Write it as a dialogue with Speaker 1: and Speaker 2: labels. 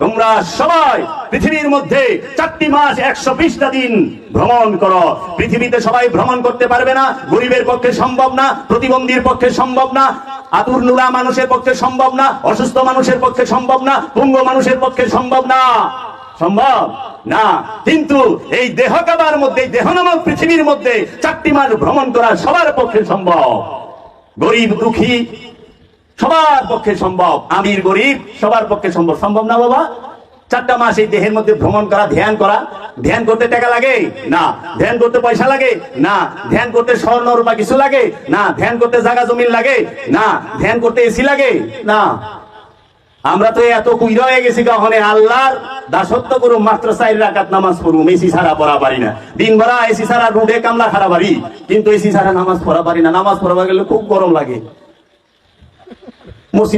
Speaker 1: তোমরা সবাই পৃথিবীর মধ্যে চারটি মাস একশো বিশটা দিন ভ্রমণ করো। পৃথিবীতে সবাই ভ্রমণ করতে পারবে না, গরিবের পক্ষে সম্ভব না, প্রতিবন্ধীর পক্ষে সম্ভব না, আতুর নুরা মানুষের পক্ষে সম্ভব না, অসুস্থ মানুষের পক্ষে সম্ভব না, পুঙ্গ মানুষের পক্ষে সম্ভব না। সম্ভব? না। কিন্তু এই দেহ কাবার মধ্যে দেহ নামক পৃথিবীর মধ্যে চারটি মাস ভ্রমণ করা সবার পক্ষে সম্ভব। গরিব দুঃখী সবার পক্ষে সম্ভব। আমির গরিব, সবার পক্ষে সম্ভব। সম্ভব না বাবা? চারটা মাস এই দেহের মধ্যে ভ্রমণ করা, ধ্যান করা। ধ্যান করতে টাকা লাগে? না। ধ্যান করতে পয়সা লাগে? না। ধ্যান করতে স্বর্ণ, রূপা কিছু লাগে? না। ধ্যান করতে জায়গা, জমিন লাগে? না। ধ্যান করতে এসি লাগে? না। আমরা তো এত কুইরা হয়ে গেছি কখনে। আল্লাহর দাসত্ব করুম, মাত্র চার রাকাত নামাজ পড়ুম। এসি ছাড়া পড়া পারি না। দিন ভরা এসি ছাড়া রুডে কামলা খারা পারি। কিন্তু এসি ছাড়া নামাজ পড়া পারি না। নামাজ পড়া গেলে খুব গরম লাগে। Música.